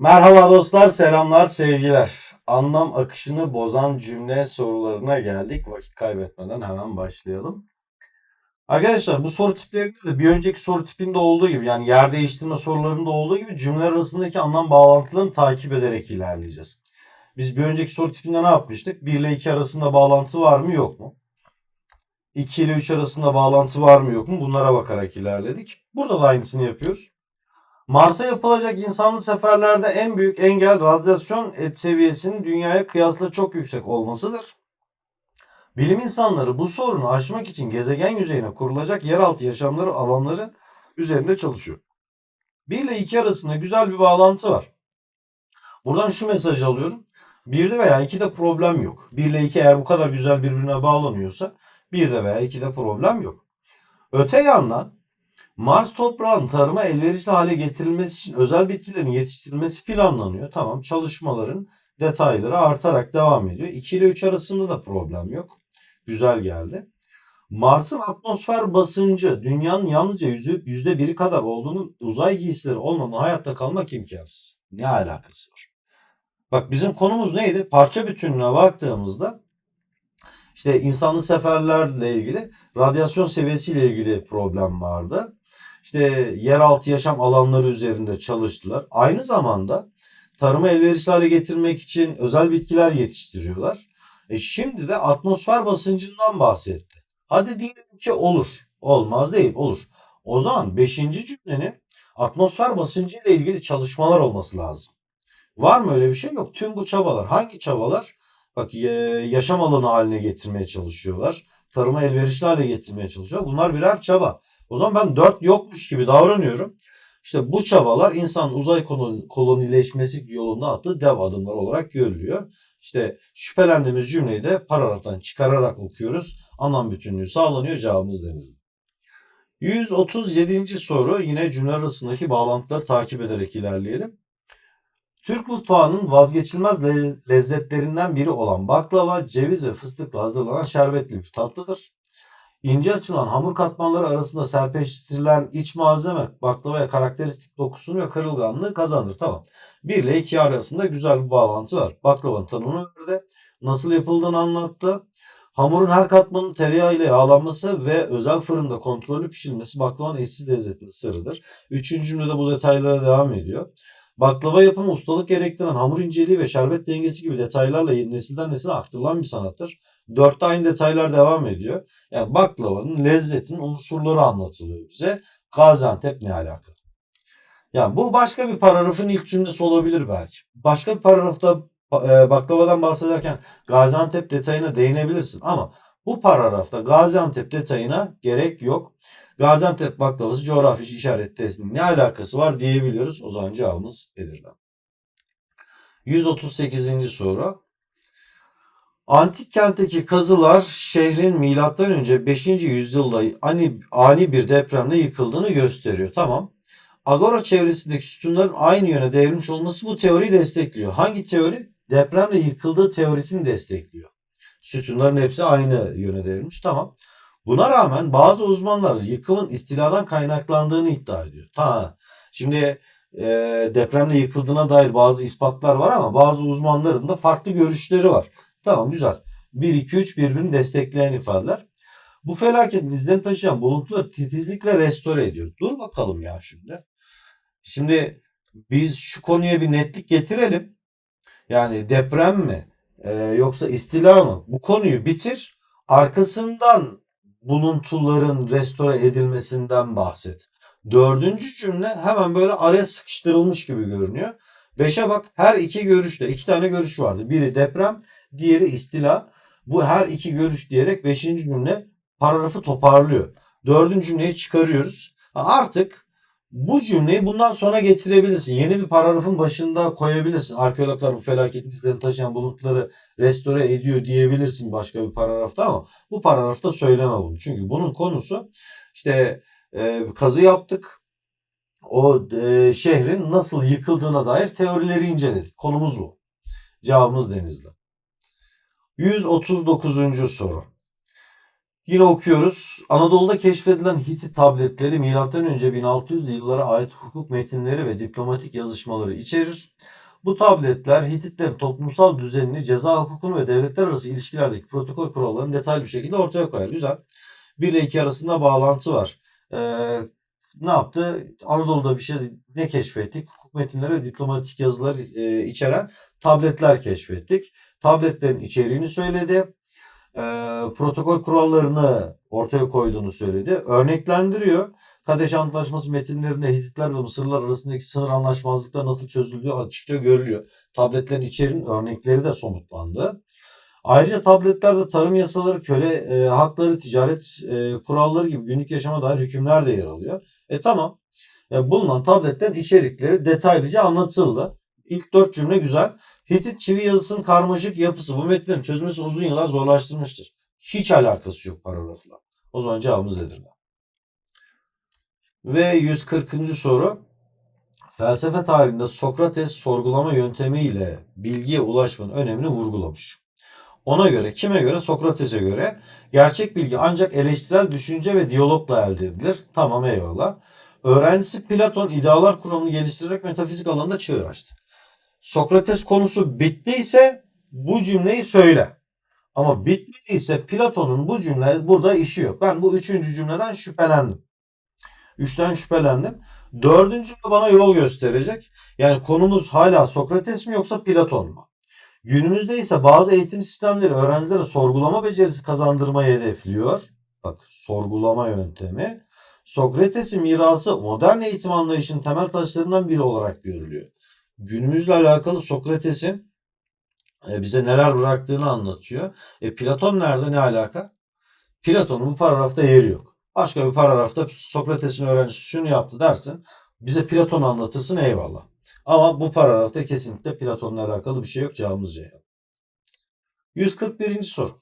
Merhaba dostlar, selamlar, sevgiler. Anlam akışını bozan cümle sorularına geldik. Vakit kaybetmeden hemen başlayalım. Arkadaşlar bu soru tiplerinde de bir önceki soru tipinde olduğu gibi yani yer değiştirme sorularında olduğu gibi cümleler arasındaki anlam bağlantılarını takip ederek ilerleyeceğiz. Biz bir önceki soru tipinde ne yapmıştık? 1 ile 2 arasında bağlantı var mı yok mu? 2 ile 3 arasında bağlantı var mı yok mu? Bunlara bakarak ilerledik. Burada da aynısını yapıyoruz. Mars'a yapılacak insanlı seferlerde en büyük engel radyasyon et seviyesinin dünyaya kıyasla çok yüksek olmasıdır. Bilim insanları bu sorunu aşmak için gezegen yüzeyine kurulacak yeraltı yaşamları alanları üzerinde çalışıyor. 1 ile 2 arasında güzel bir bağlantı var. Buradan şu mesajı alıyorum. 1'de veya 2'de problem yok. 1 ile 2 eğer bu kadar güzel birbirine bağlanıyorsa 1'de veya 2'de problem yok. Öte yandan Mars toprağın tarıma elverişli hale getirilmesi için özel bitkilerin yetiştirilmesi planlanıyor. Tamam çalışmaların detayları artarak devam ediyor. 2 ile 3 arasında da problem yok. Güzel geldi. Mars'ın atmosfer basıncı dünyanın yalnızca yüzde biri kadar olduğunu uzay giysileri olmadan hayatta kalmak imkansız. Ne alakası var? Bak bizim konumuz neydi? Parça bütününe baktığımızda işte insanlı seferlerle ilgili radyasyon seviyesiyle ilgili problem vardı. İşte yeraltı yaşam alanları üzerinde çalıştılar. Aynı zamanda tarıma elverişli hale getirmek için özel bitkiler yetiştiriyorlar. E şimdi de atmosfer basıncından bahsetti. Hadi diyelim ki olur. Olmaz değil, olur. O zaman 5. cümlenin atmosfer basıncı ile ilgili çalışmalar olması lazım. Var mı öyle bir şey? Yok. Tüm bu çabalar. Hangi çabalar? Bak yaşam alanı haline getirmeye çalışıyorlar. Tarıma elverişli hale getirmeye çalışıyorlar. Bunlar birer çaba. O zaman ben 4 yokmuş gibi davranıyorum. İşte bu çabalar insan uzay kolon- kolonileşmesi yolunda attığı dev adımlar olarak görülüyor. İşte şüphelendiğimiz cümleyi de paragraftan çıkararak okuyoruz. Anlam bütünlüğü sağlanıyor. Cevabımız denizli. 137. soru yine cümle arasındaki bağlantıları takip ederek ilerleyelim. Türk mutfağının vazgeçilmez le- lezzetlerinden biri olan baklava, ceviz ve fıstıkla hazırlanan şerbetli bir tatlıdır. İnce açılan hamur katmanları arasında serpiştirilen iç malzeme baklavaya karakteristik dokusunu ve kırılganlığı kazanır. Tamam. 1 ile 2 arasında güzel bir bağlantı var. Baklavanın tanımını verdi. Nasıl yapıldığını anlattı. Hamurun her katmanının tereyağı ile yağlanması ve özel fırında kontrollü pişirilmesi baklavanın eşsiz lezzetinin sırrıdır. Üçüncü cümlede bu detaylara devam ediyor. Baklava yapımı ustalık gerektiren hamur inceliği ve şerbet dengesi gibi detaylarla nesilden nesile aktarılan bir sanattır. Dörtte aynı detaylar devam ediyor. Yani baklavanın lezzetinin unsurları anlatılıyor bize. Gaziantep ne alaka? Yani bu başka bir paragrafın ilk cümlesi olabilir belki. Başka bir paragrafta e, baklavadan bahsederken Gaziantep detayına değinebilirsin ama bu paragrafta Gaziantep detayına gerek yok. Gaziantep baklavası coğrafi işaret ne alakası var diyebiliyoruz. O zaman cevabımız Edirne. 138. soru. Antik kentteki kazılar şehrin milattan önce 5. yüzyılda ani, ani bir depremle yıkıldığını gösteriyor. Tamam. Agora çevresindeki sütunların aynı yöne devrilmiş olması bu teoriyi destekliyor. Hangi teori? Depremle yıkıldığı teorisini destekliyor. Sütunların hepsi aynı yöne devrilmiş. Tamam. Buna rağmen bazı uzmanlar yıkımın istiladan kaynaklandığını iddia ediyor. Ta, şimdi e, depremle yıkıldığına dair bazı ispatlar var ama bazı uzmanların da farklı görüşleri var. Tamam güzel. 1, 2, 3 birbirini destekleyen ifadeler. Bu felaketin izlerini taşıyan buluntuları titizlikle restore ediyor. Dur bakalım ya şimdi. Şimdi biz şu konuya bir netlik getirelim. Yani deprem mi e, yoksa istila mı? Bu konuyu bitir. Arkasından buluntuların restore edilmesinden bahset. Dördüncü cümle hemen böyle araya sıkıştırılmış gibi görünüyor. Beşe bak her iki görüşte iki tane görüş vardı. Biri deprem, diğeri istila. Bu her iki görüş diyerek beşinci cümle paragrafı toparlıyor. Dördüncü cümleyi çıkarıyoruz. Artık bu cümleyi bundan sonra getirebilirsin. Yeni bir paragrafın başında koyabilirsin. Arkeologlar bu felaketin izlerini taşıyan bulutları restore ediyor diyebilirsin başka bir paragrafta ama bu paragrafta söyleme bunu. Çünkü bunun konusu işte e, kazı yaptık. O e, şehrin nasıl yıkıldığına dair teorileri inceledik. Konumuz bu. Cevabımız Denizli. 139. soru. Yine okuyoruz. Anadolu'da keşfedilen Hitit tabletleri M.Ö. 1600'lü yıllara ait hukuk metinleri ve diplomatik yazışmaları içerir. Bu tabletler Hititlerin toplumsal düzenini, ceza hukukunu ve devletler arası ilişkilerdeki protokol kurallarını detaylı bir şekilde ortaya koyar. Güzel. 1 ile 2 arasında bağlantı var. Ee, ne yaptı? Anadolu'da bir şey ne keşfettik? Hukuk metinleri ve diplomatik yazılar e, içeren tabletler keşfettik. Tabletlerin içeriğini söyledi. E, protokol kurallarını ortaya koyduğunu söyledi. Örneklendiriyor. Kadeş Antlaşması metinlerinde Hititler ve Mısırlılar arasındaki sınır anlaşmazlıklar nasıl çözüldüğü açıkça görülüyor. Tabletlerin içeriğinin örnekleri de somutlandı. Ayrıca tabletlerde tarım yasaları, köle e, hakları, ticaret e, kuralları gibi günlük yaşama dair hükümler de yer alıyor. E tamam. E, bulunan tabletlerin içerikleri detaylıca anlatıldı. İlk dört cümle güzel. Hitit çivi yazısının karmaşık yapısı bu metnlerin çözmesi uzun yıllar zorlaştırmıştır. Hiç alakası yok paragrafla. O zaman cevabımız Edirne. Ve 140. soru. Felsefe tarihinde Sokrates sorgulama yöntemiyle bilgiye ulaşmanın önemini vurgulamış. Ona göre, kime göre? Sokrates'e göre gerçek bilgi ancak eleştirel düşünce ve diyalogla elde edilir. Tamam eyvallah. Öğrencisi Platon idealar kuramını geliştirerek metafizik alanında çığır açtı. Sokrates konusu bittiyse bu cümleyi söyle. Ama bitmediyse Platon'un bu cümle burada işi yok. Ben bu üçüncü cümleden şüphelendim. Üçten şüphelendim. Dördüncü bana yol gösterecek. Yani konumuz hala Sokrates mi yoksa Platon mu? Günümüzde ise bazı eğitim sistemleri öğrencilere sorgulama becerisi kazandırmayı hedefliyor. Bak sorgulama yöntemi. Sokrates'in mirası modern eğitim anlayışının temel taşlarından biri olarak görülüyor. Günümüzle alakalı Sokrates'in e, bize neler bıraktığını anlatıyor. E Platon nerede ne alaka? Platon'un bu paragrafta yeri yok. Başka bir paragrafta Sokrates'in öğrencisi şunu yaptı dersin. Bize Platon anlatırsın eyvallah. Ama bu paragrafta kesinlikle Platon'la alakalı bir şey yok. Cevabımız C. 141. soru.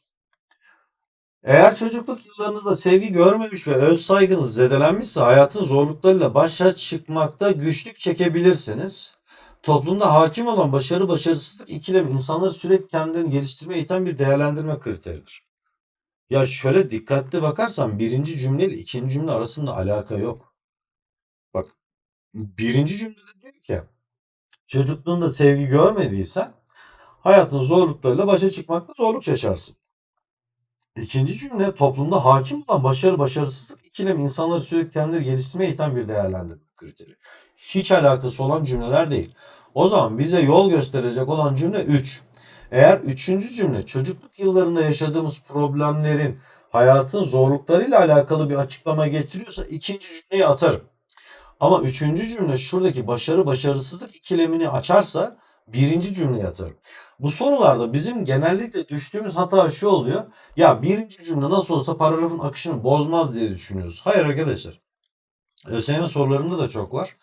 Eğer çocukluk yıllarınızda sevgi görmemiş ve öz saygınız zedelenmişse hayatın zorluklarıyla başa çıkmakta güçlük çekebilirsiniz. Toplumda hakim olan başarı başarısızlık ikilemi insanları sürekli kendilerini geliştirmeye iten bir değerlendirme kriteridir. Ya şöyle dikkatli bakarsan birinci cümle ile ikinci cümle arasında alaka yok. Bak birinci cümlede diyor ki çocukluğunda sevgi görmediysen hayatın zorluklarıyla başa çıkmakta zorluk yaşarsın. İkinci cümle toplumda hakim olan başarı başarısızlık ikilemi insanları sürekli kendileri geliştirmeye iten bir değerlendirme kriteri. Hiç alakası olan cümleler değil. O zaman bize yol gösterecek olan cümle 3. Eğer üçüncü cümle çocukluk yıllarında yaşadığımız problemlerin hayatın zorluklarıyla alakalı bir açıklama getiriyorsa ikinci cümleyi atarım. Ama üçüncü cümle şuradaki başarı başarısızlık ikilemini açarsa birinci cümleye atarım. Bu sorularda bizim genellikle düştüğümüz hata şu oluyor. Ya birinci cümle nasıl olsa paragrafın akışını bozmaz diye düşünüyoruz. Hayır arkadaşlar. ÖSYM sorularında da çok var.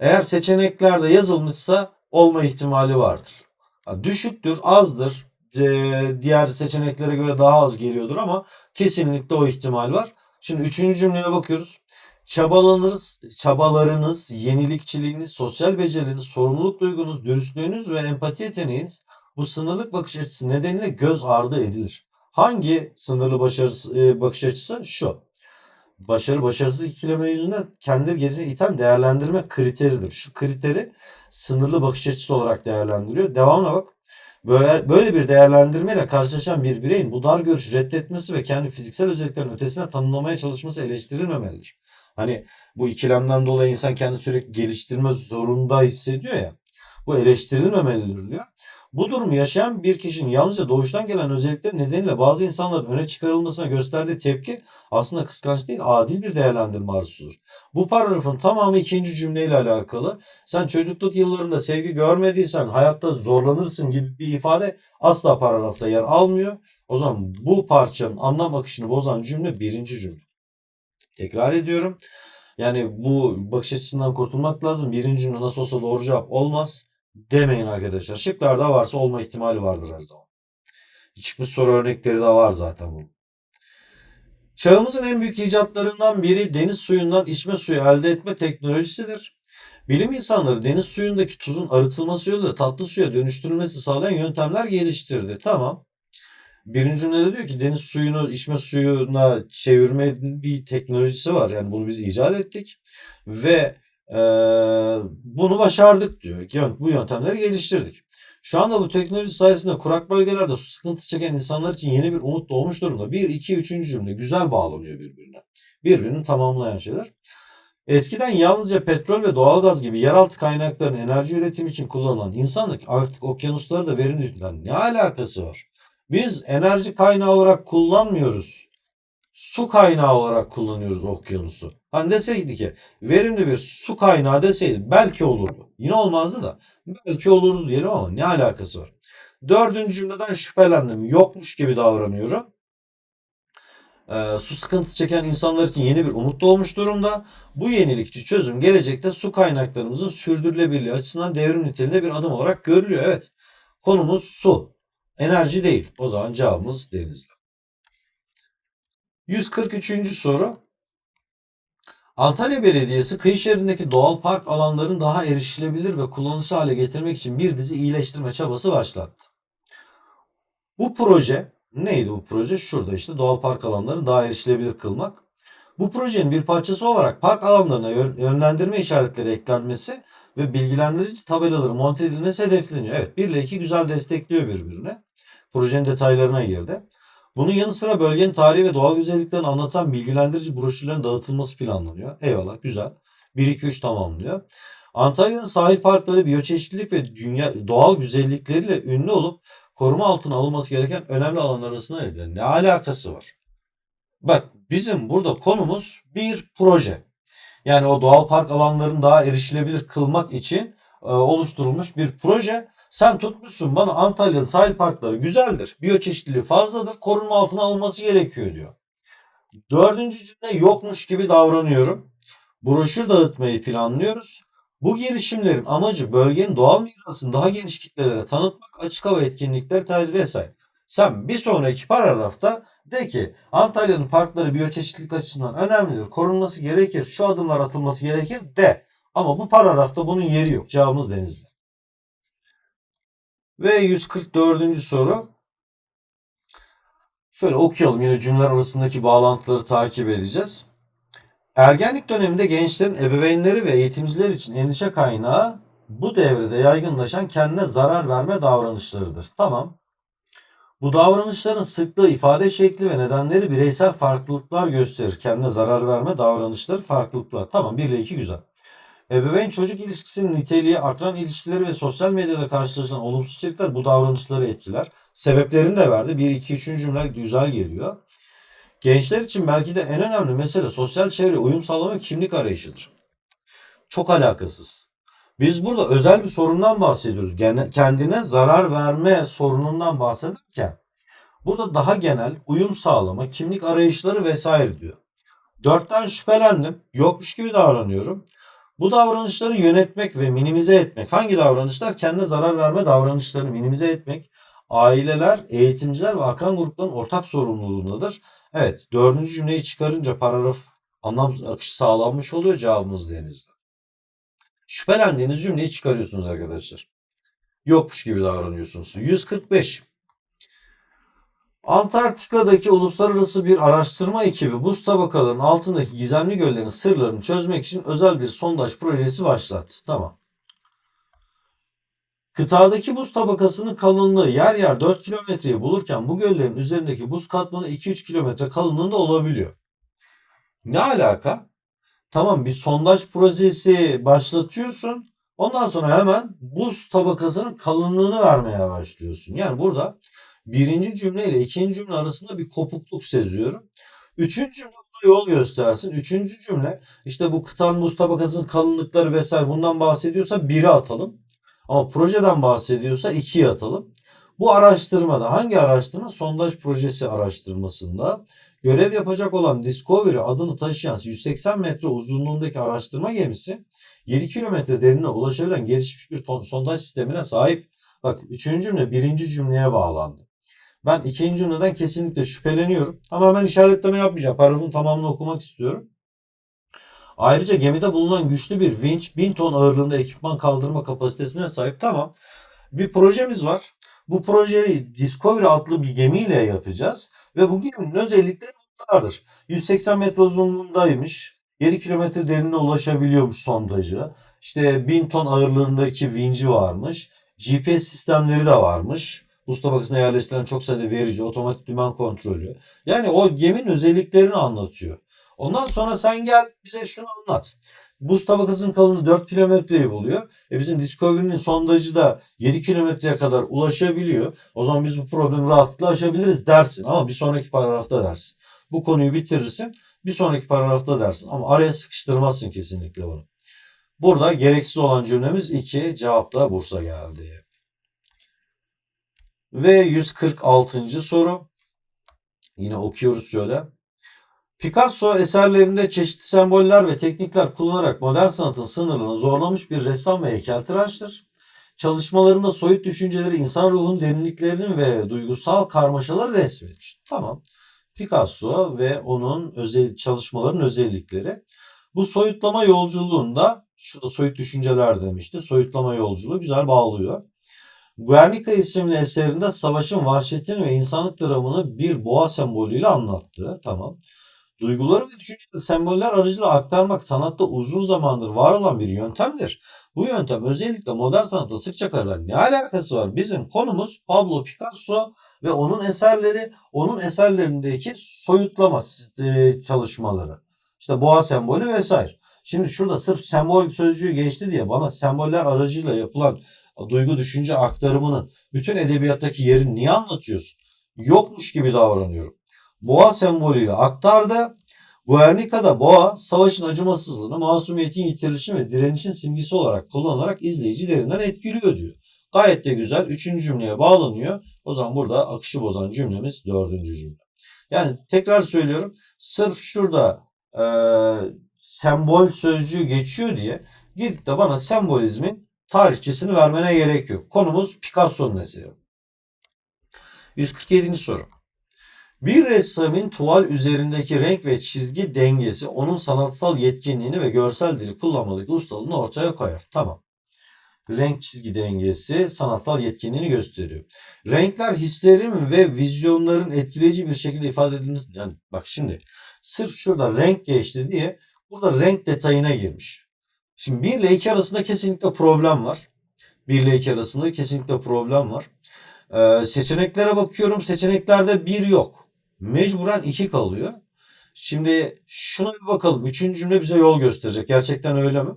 Eğer seçeneklerde yazılmışsa olma ihtimali vardır. Düşüktür, azdır. Diğer seçeneklere göre daha az geliyordur ama kesinlikle o ihtimal var. Şimdi üçüncü cümleye bakıyoruz. Çabalarınız, çabalarınız, yenilikçiliğiniz, sosyal becerileriniz, sorumluluk duygunuz, dürüstlüğünüz ve empati yeteneğiniz bu sınırlık bakış açısı nedeniyle göz ardı edilir. Hangi sınırlı başarısı, e, bakış açısı? Şu. Başarı başarısız ikileme yüzünden kendileri gelişine iten değerlendirme kriteridir. Şu kriteri sınırlı bakış açısı olarak değerlendiriyor. Devamına bak. Böyle, böyle bir değerlendirmeyle karşılaşan bir bireyin bu dar görüşü reddetmesi ve kendi fiziksel özelliklerin ötesine tanımlamaya çalışması eleştirilmemelidir. Hani bu ikilemden dolayı insan kendi sürekli geliştirme zorunda hissediyor ya. Bu eleştirilmemelidir diyor. Bu durumu yaşayan bir kişinin yalnızca doğuştan gelen özellikler nedeniyle bazı insanların öne çıkarılmasına gösterdiği tepki aslında kıskanç değil adil bir değerlendirme arzusudur. Bu paragrafın tamamı ikinci cümleyle alakalı. Sen çocukluk yıllarında sevgi görmediysen hayatta zorlanırsın gibi bir ifade asla paragrafta yer almıyor. O zaman bu parçanın anlam akışını bozan cümle birinci cümle. Tekrar ediyorum. Yani bu bakış açısından kurtulmak lazım. Birinci cümle nasıl olsa doğru cevap olmaz demeyin arkadaşlar. Şıklarda varsa olma ihtimali vardır her zaman. Çıkmış soru örnekleri de var zaten bu. Çağımızın en büyük icatlarından biri deniz suyundan içme suyu elde etme teknolojisidir. Bilim insanları deniz suyundaki tuzun arıtılması yoluyla tatlı suya dönüştürülmesi sağlayan yöntemler geliştirdi. Tamam. Birinci cümlede diyor ki deniz suyunu içme suyuna çevirme bir teknolojisi var. Yani bunu biz icat ettik ve bunu başardık diyor. Bu yöntemleri geliştirdik. Şu anda bu teknoloji sayesinde kurak bölgelerde su sıkıntısı çeken insanlar için yeni bir umut doğmuş durumda. Bir, iki, üçüncü cümle güzel bağlanıyor birbirine. Birbirini tamamlayan şeyler. Eskiden yalnızca petrol ve doğalgaz gibi yeraltı kaynaklarını enerji üretimi için kullanılan insanlık artık okyanusları da verimli tutan ne alakası var? Biz enerji kaynağı olarak kullanmıyoruz. Su kaynağı olarak kullanıyoruz okyanusu. Hani deseydi ki verimli bir su kaynağı deseydi belki olurdu. Yine olmazdı da belki olurdu diyelim ama ne alakası var? Dördüncü cümleden şüphelendim. Yokmuş gibi davranıyorum. Ee, su sıkıntısı çeken insanlar için yeni bir umut doğmuş durumda. Bu yenilikçi çözüm gelecekte su kaynaklarımızın sürdürülebilirliği açısından devrim niteliğinde bir adım olarak görülüyor. Evet. Konumuz su. Enerji değil. O zaman cevabımız Denizli. 143. soru. Antalya Belediyesi kıyı şeridindeki doğal park alanlarını daha erişilebilir ve kullanışlı hale getirmek için bir dizi iyileştirme çabası başlattı. Bu proje neydi bu proje? Şurada işte doğal park alanlarını daha erişilebilir kılmak. Bu projenin bir parçası olarak park alanlarına yön- yönlendirme işaretleri eklenmesi ve bilgilendirici tabelaları monte edilmesi hedefleniyor. Evet 1 ile 2 güzel destekliyor birbirine. Projenin detaylarına girdi. Bunun yanı sıra bölgenin tarihi ve doğal güzelliklerini anlatan bilgilendirici broşürlerin dağıtılması planlanıyor. Eyvallah güzel. 1-2-3 tamamlıyor. Antalya'nın sahil parkları biyoçeşitlilik ve dünya doğal güzellikleriyle ünlü olup koruma altına alınması gereken önemli alanlar arasında yer. Ne alakası var? Bak bizim burada konumuz bir proje. Yani o doğal park alanlarını daha erişilebilir kılmak için e, oluşturulmuş bir proje. Sen tutmuşsun bana Antalya'nın sahil parkları güzeldir. Biyoçeşitliliği fazladır. Korunma altına alınması gerekiyor diyor. Dördüncü cümle yokmuş gibi davranıyorum. Broşür dağıtmayı planlıyoruz. Bu girişimlerin amacı bölgenin doğal mirasını daha geniş kitlelere tanıtmak, açık hava etkinlikleri tercih vesaire. Sen bir sonraki paragrafta de ki Antalya'nın parkları biyoçeşitlilik açısından önemlidir. Korunması gerekir. Şu adımlar atılması gerekir de. Ama bu paragrafta bunun yeri yok. Cevabımız Denizli. Ve 144. soru. Şöyle okuyalım yine cümleler arasındaki bağlantıları takip edeceğiz. Ergenlik döneminde gençlerin ebeveynleri ve eğitimciler için endişe kaynağı bu devrede yaygınlaşan kendine zarar verme davranışlarıdır. Tamam. Bu davranışların sıklığı, ifade şekli ve nedenleri bireysel farklılıklar gösterir. Kendine zarar verme davranışları farklılıklar. Tamam 1 ile 2 güzel. Ebeveyn çocuk ilişkisinin niteliği, akran ilişkileri ve sosyal medyada karşılaşılan olumsuz içerikler bu davranışları etkiler. Sebeplerini de verdi. 1, 2, 3. cümle güzel geliyor. Gençler için belki de en önemli mesele sosyal çevre uyum sağlama kimlik arayışıdır. Çok alakasız. Biz burada özel bir sorundan bahsediyoruz. Kendine zarar verme sorunundan bahsederken burada daha genel uyum sağlama, kimlik arayışları vesaire diyor. Dörtten şüphelendim. Yokmuş gibi davranıyorum. Bu davranışları yönetmek ve minimize etmek. Hangi davranışlar? Kendine zarar verme davranışlarını minimize etmek. Aileler, eğitimciler ve akran gruplarının ortak sorumluluğundadır. Evet, dördüncü cümleyi çıkarınca paragraf anlam akışı sağlanmış oluyor cevabımız denizde. Şüphelendiğiniz cümleyi çıkarıyorsunuz arkadaşlar. Yokmuş gibi davranıyorsunuz. 145. Antarktika'daki uluslararası bir araştırma ekibi buz tabakalarının altındaki gizemli göllerin sırlarını çözmek için özel bir sondaj projesi başlattı. Tamam. Kıtadaki buz tabakasının kalınlığı yer yer 4 kilometreyi bulurken bu göllerin üzerindeki buz katmanı 2-3 kilometre kalınlığında olabiliyor. Ne alaka? Tamam bir sondaj projesi başlatıyorsun. Ondan sonra hemen buz tabakasının kalınlığını vermeye başlıyorsun. Yani burada birinci cümle ile ikinci cümle arasında bir kopukluk seziyorum. Üçüncü cümle buna yol göstersin. Üçüncü cümle işte bu kıtanın buz tabakasının kalınlıkları vesaire bundan bahsediyorsa biri atalım. Ama projeden bahsediyorsa ikiye atalım. Bu araştırmada hangi araştırma? Sondaj projesi araştırmasında görev yapacak olan Discovery adını taşıyan 180 metre uzunluğundaki araştırma gemisi 7 kilometre derinine ulaşabilen gelişmiş bir sondaj sistemine sahip. Bak üçüncü cümle birinci cümleye bağlandı. Ben ikinci cümleden kesinlikle şüpheleniyorum. Ama ben işaretleme yapmayacağım. Paragrafın tamamını okumak istiyorum. Ayrıca gemide bulunan güçlü bir vinç 1000 ton ağırlığında ekipman kaldırma kapasitesine sahip. Tamam. Bir projemiz var. Bu projeyi Discovery adlı bir gemiyle yapacağız ve bu geminin özellikleri bunlardır. 180 metre uzunluğundaymış. 7 kilometre derinine ulaşabiliyormuş sondajı. İşte 1000 ton ağırlığındaki vinci varmış. GPS sistemleri de varmış. Buz tabakasına yerleştirilen çok sayıda verici, otomatik dümen kontrolü. Yani o geminin özelliklerini anlatıyor. Ondan sonra sen gel bize şunu anlat. Buz tabakasının kalınlığı 4 kilometreyi buluyor. E bizim Discovery'nin sondajı da 7 kilometreye kadar ulaşabiliyor. O zaman biz bu problemi rahatlıkla aşabiliriz dersin. Ama bir sonraki paragrafta dersin. Bu konuyu bitirirsin. Bir sonraki paragrafta dersin. Ama araya sıkıştırmazsın kesinlikle bunu. Burada gereksiz olan cümlemiz 2. Cevapta Bursa geldi. Ve 146. soru. Yine okuyoruz şöyle. Picasso eserlerinde çeşitli semboller ve teknikler kullanarak modern sanatın sınırlarını zorlamış bir ressam ve heykeltıraştır. Çalışmalarında soyut düşünceleri insan ruhunun derinliklerinin ve duygusal karmaşaları resmetmiş. Tamam. Picasso ve onun özel çalışmaların özellikleri. Bu soyutlama yolculuğunda, şurada soyut düşünceler demişti. Soyutlama yolculuğu güzel bağlıyor. Guernica isimli eserinde savaşın vahşetini ve insanlık dramını bir boğa sembolüyle anlattı. Tamam. Duyguları ve düşünceleri semboller aracılığıyla aktarmak sanatta uzun zamandır var olan bir yöntemdir. Bu yöntem özellikle modern sanatta sıkça karılan ne alakası var? Bizim konumuz Pablo Picasso ve onun eserleri, onun eserlerindeki soyutlama e, çalışmaları. İşte boğa sembolü vesaire. Şimdi şurada sırf sembol sözcüğü geçti diye bana semboller aracıyla yapılan duygu düşünce aktarımının bütün edebiyattaki yerini niye anlatıyorsun? Yokmuş gibi davranıyorum. Boğa sembolüyle aktardı. Guernica'da boğa savaşın acımasızlığını, masumiyetin yitirilişini ve direnişin simgesi olarak kullanarak izleyicilerinden etkiliyor diyor. Gayet de güzel. Üçüncü cümleye bağlanıyor. O zaman burada akışı bozan cümlemiz dördüncü cümle. Yani tekrar söylüyorum. Sırf şurada e, sembol sözcüğü geçiyor diye gidip de bana sembolizmin tarihçesini vermene gerek yok. Konumuz Picasso'nun eseri. 147. soru. Bir ressamın tuval üzerindeki renk ve çizgi dengesi onun sanatsal yetkinliğini ve görsel dili kullanmadaki ustalığını ortaya koyar. Tamam. Renk çizgi dengesi sanatsal yetkinliğini gösteriyor. Renkler hislerin ve vizyonların etkileyici bir şekilde ifade edilmesi. Yani bak şimdi sırf şurada renk geçti diye burada renk detayına girmiş. Şimdi 1 ile 2 arasında kesinlikle problem var. 1 ile 2 arasında kesinlikle problem var. Ee, seçeneklere bakıyorum. Seçeneklerde 1 yok. Mecburen 2 kalıyor. Şimdi şuna bir bakalım. Üçüncü cümle bize yol gösterecek. Gerçekten öyle mi?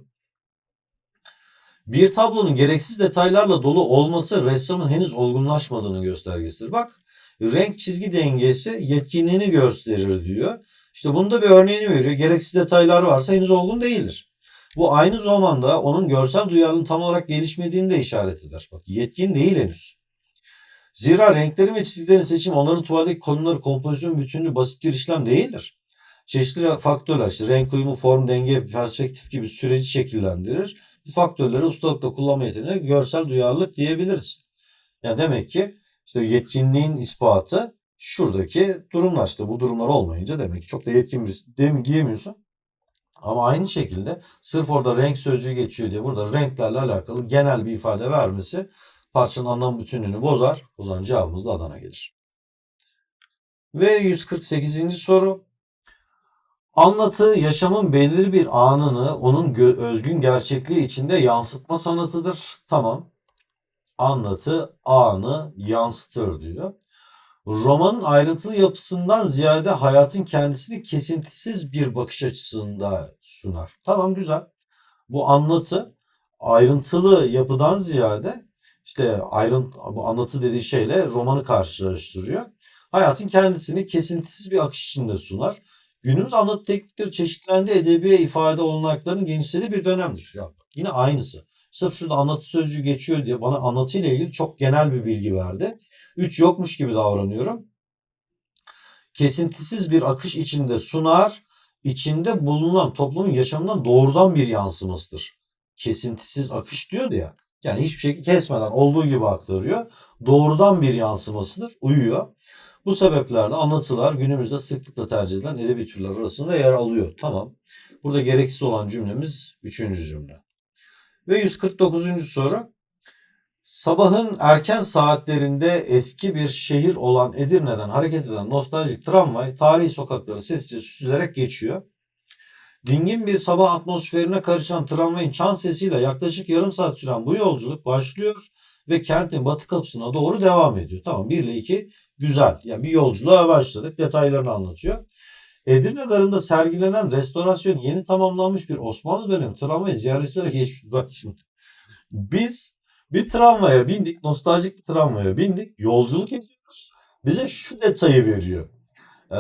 Bir tablonun gereksiz detaylarla dolu olması ressamın henüz olgunlaşmadığını göstergesidir. Bak renk çizgi dengesi yetkinliğini gösterir diyor. İşte bunda bir örneğini veriyor. Gereksiz detaylar varsa henüz olgun değildir. Bu aynı zamanda onun görsel duyarlılığının tam olarak gelişmediğini de işaret eder. Bak yetkin değil henüz. Zira renklerin ve çizgilerin seçimi onların tuvaldeki konuları kompozisyon bütünlüğü basit bir işlem değildir. Çeşitli faktörler işte renk uyumu, form, denge, perspektif gibi süreci şekillendirir. Bu faktörleri ustalıkla kullanma yeteneği görsel duyarlılık diyebiliriz. Yani demek ki işte yetkinliğin ispatı şuradaki durumlar işte bu durumlar olmayınca demek ki çok da yetkin birisi diyemiyorsun. Ama aynı şekilde sırf orada renk sözcüğü geçiyor diye burada renklerle alakalı genel bir ifade vermesi parçanın anlam bütünlüğünü bozar. O zaman cevabımız da Adana gelir. Ve 148. soru. Anlatı yaşamın belirli bir anını onun özgün gerçekliği içinde yansıtma sanatıdır. Tamam. Anlatı anı yansıtır diyor. Romanın ayrıntılı yapısından ziyade hayatın kendisini kesintisiz bir bakış açısında sunar. Tamam güzel. Bu anlatı ayrıntılı yapıdan ziyade işte ayrıntı bu anlatı dediği şeyle romanı karşılaştırıyor. Hayatın kendisini kesintisiz bir akış içinde sunar. Günümüz anlatı teknikleri çeşitlendi edebi ifade olanaklarının genişlediği bir dönemdir. Ya, yine aynısı. Sırf şurada anlatı sözcüğü geçiyor diye bana anlatıyla ilgili çok genel bir bilgi verdi. 3 yokmuş gibi davranıyorum. Kesintisiz bir akış içinde sunar, içinde bulunan toplumun yaşamından doğrudan bir yansımasıdır. Kesintisiz akış diyordu ya. Yani hiçbir şekilde kesmeden olduğu gibi aktarıyor. Doğrudan bir yansımasıdır. Uyuyor. Bu sebeplerle anlatılar günümüzde sıklıkla tercih edilen edebi türler arasında yer alıyor. Tamam. Burada gereksiz olan cümlemiz 3. cümle. Ve 149. soru. Sabahın erken saatlerinde eski bir şehir olan Edirne'den hareket eden nostaljik tramvay tarihi sokakları sessizce süzülerek geçiyor. Dingin bir sabah atmosferine karışan tramvayın çan sesiyle yaklaşık yarım saat süren bu yolculuk başlıyor ve kentin batı kapısına doğru devam ediyor. Tamam 1 ile 2 güzel. Yani bir yolculuğa başladık. Detaylarını anlatıyor. Edirne Garı'nda sergilenen restorasyon yeni tamamlanmış bir Osmanlı dönemi tramvayı ziyaretçilere geçmiş. Bak şimdi. Biz bir tramvaya bindik. Nostaljik bir tramvaya bindik. Yolculuk ediyoruz. Bize şu detayı veriyor. Ee,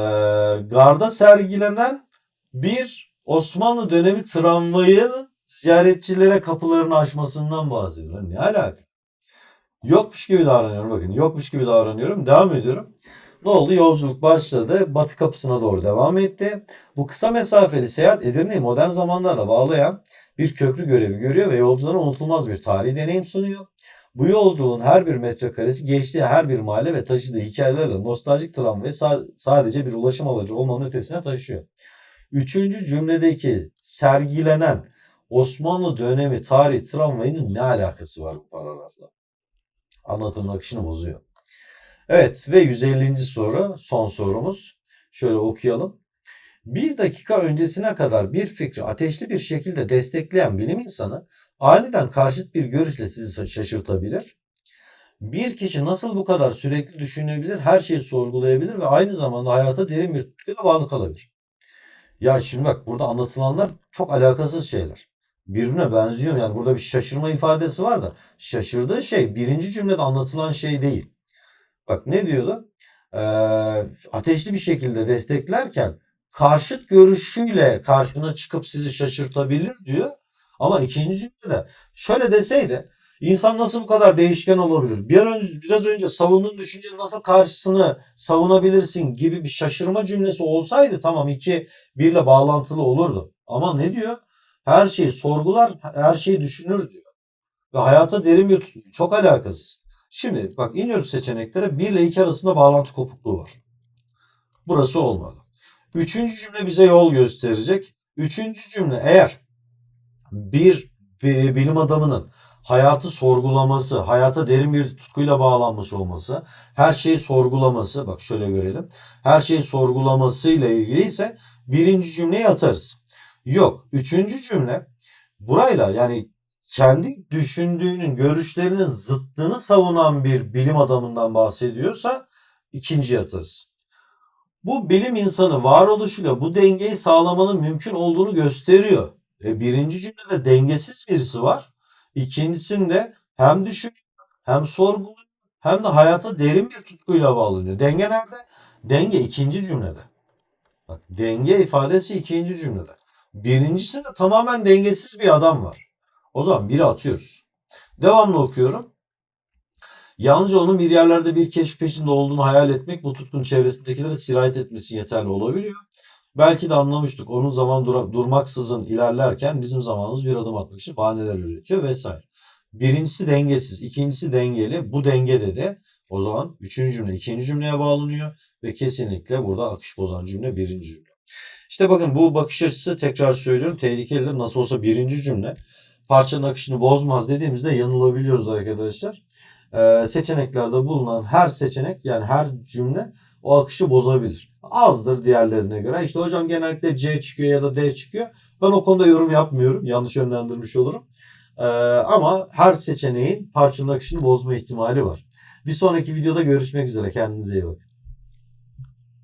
garda sergilenen bir Osmanlı dönemi tramvayının ziyaretçilere kapılarını açmasından bahsediyor. Ne alaka? Yokmuş gibi davranıyorum bakın. Yokmuş gibi davranıyorum. Devam ediyorum. Ne oldu? Yolculuk başladı. Batı kapısına doğru devam etti. Bu kısa mesafeli seyahat Edirne'yi modern zamanlarla bağlayan bir köprü görevi görüyor ve yolculara unutulmaz bir tarihi deneyim sunuyor. Bu yolculuğun her bir metrekaresi geçtiği her bir mahalle ve taşıdığı hikayelerle nostaljik tramvayı sa- sadece bir ulaşım aracı olmanın ötesine taşıyor. Üçüncü cümledeki sergilenen Osmanlı dönemi tarihi tramvayının ne alakası var bu paragrafla? Anlatımın akışını bozuyor. Evet ve 150. soru son sorumuz. Şöyle okuyalım. Bir dakika öncesine kadar bir fikri ateşli bir şekilde destekleyen bilim insanı aniden karşıt bir görüşle sizi şaşırtabilir. Bir kişi nasıl bu kadar sürekli düşünebilir, her şeyi sorgulayabilir ve aynı zamanda hayata derin bir tutkuyla bağlı kalabilir. Ya şimdi bak burada anlatılanlar çok alakasız şeyler. Birbirine benziyor. Yani burada bir şaşırma ifadesi var da şaşırdığı şey birinci cümlede anlatılan şey değil. Bak ne diyordu? Ee, ateşli bir şekilde desteklerken karşıt görüşüyle karşına çıkıp sizi şaşırtabilir diyor. Ama ikinci cümlede şöyle deseydi insan nasıl bu kadar değişken olabilir? Bir önce, biraz önce savunduğun düşüncenin nasıl karşısını savunabilirsin gibi bir şaşırma cümlesi olsaydı tamam iki birle bağlantılı olurdu. Ama ne diyor? Her şeyi sorgular, her şeyi düşünür diyor. Ve hayata derin bir. Çok alakasız. Şimdi bak iniyoruz seçeneklere. 1 ile 2 arasında bağlantı kopukluğu var. Burası olmadı. Üçüncü cümle bize yol gösterecek. Üçüncü cümle eğer bir, bilim adamının hayatı sorgulaması, hayata derin bir tutkuyla bağlanmış olması, her şeyi sorgulaması, bak şöyle görelim. Her şeyi sorgulamasıyla ilgili ise birinci cümleyi atarız. Yok. Üçüncü cümle burayla yani kendi düşündüğünün, görüşlerinin zıttını savunan bir bilim adamından bahsediyorsa ikinciye atarız. Bu bilim insanı varoluşuyla bu dengeyi sağlamanın mümkün olduğunu gösteriyor. E, birinci cümlede dengesiz birisi var. İkincisinde hem düşünüyor, hem sorguluyor, hem de hayata derin bir tutkuyla bağlanıyor. Denge nerede? Denge ikinci cümlede. Bak denge ifadesi ikinci cümlede. Birincisinde tamamen dengesiz bir adam var. O zaman biri atıyoruz. Devamlı okuyorum. Yalnızca onun bir yerlerde bir keşif peşinde olduğunu hayal etmek bu tutkun çevresindekilere sirayet etmesi yeterli olabiliyor. Belki de anlamıştık. Onun zaman dura- durmaksızın ilerlerken bizim zamanımız bir adım atmak için bahaneler üretiyor vesaire. Birincisi dengesiz, ikincisi dengeli. Bu dengede de o zaman üçüncü cümle ikinci cümleye bağlanıyor ve kesinlikle burada akış bozan cümle birinci cümle. İşte bakın bu bakış açısı tekrar söylüyorum tehlikelidir. Nasıl olsa birinci cümle parçanın akışını bozmaz dediğimizde yanılabiliyoruz arkadaşlar. Ee, seçeneklerde bulunan her seçenek yani her cümle o akışı bozabilir. Azdır diğerlerine göre. İşte hocam genellikle C çıkıyor ya da D çıkıyor. Ben o konuda yorum yapmıyorum. Yanlış yönlendirmiş olurum. Ee, ama her seçeneğin parçanın akışını bozma ihtimali var. Bir sonraki videoda görüşmek üzere. Kendinize iyi bakın.